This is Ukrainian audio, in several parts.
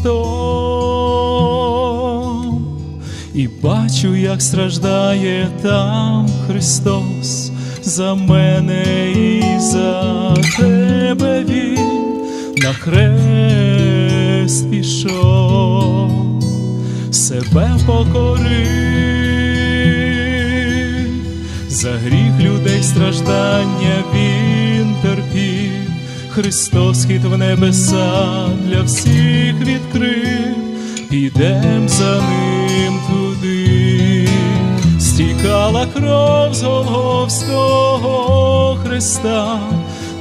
Христом і бачу, як страждає там Христос за мене і за тебе Він на хрест пішов, себе покорив, за гріх людей страждання Він терпів. Христос хід в небеса для всіх відкрив, підем за ним туди, стікала кров з Голговського Христа,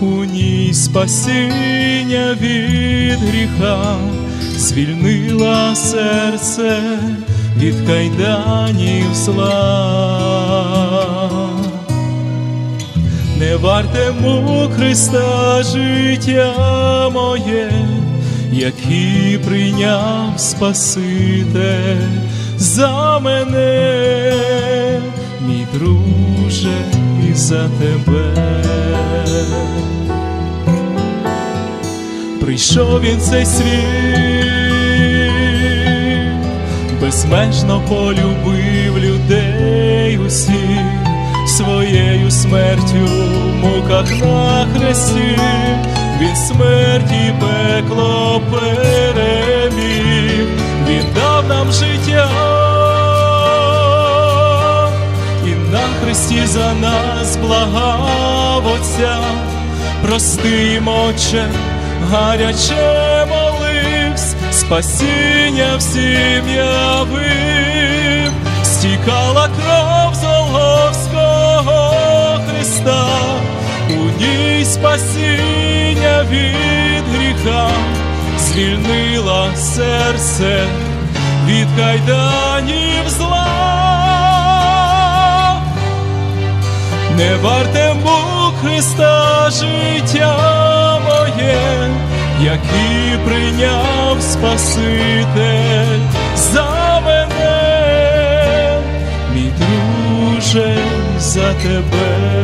у ній спасіння від гріха, звільнила серце від кайданів зла не вартему Христа життя моє, який прийняв Спаситель за мене, мій друже, і за тебе. Прийшов він цей світ, безмежно полюбив людей усіх своєю смертю муках на хресті, він смерть і пекло переміг, він дав нам життя, і на хресті за нас благав Отця, прости, Отче, гаряче моливсь, спасіння всім явив, стікала кров спасіння від гріха, звільнила серце від кайданів зла. Не варте мук Христа життя моє, який прийняв Спаситель за мене, мій друже, за тебе.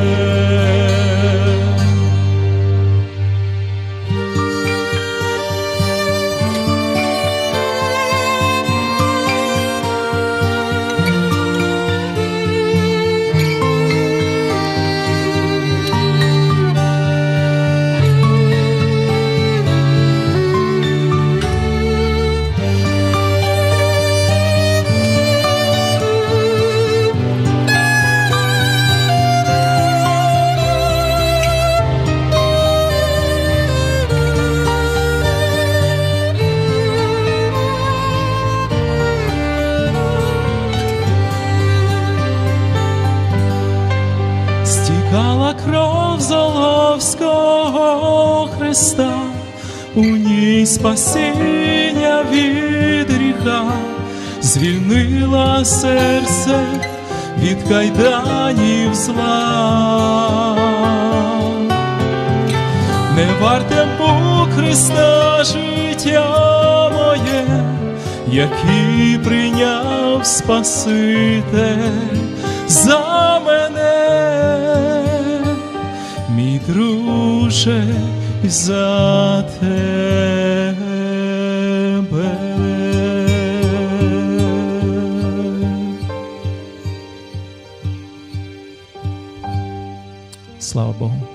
Стікала кров з Голговського Христа, у ній спасіння від гріха, звільнила серце від кайданів зла. Не варте Бог Христа життя моє, який прийняв Спаситель за мене, друже, за тебе. Слава Богу.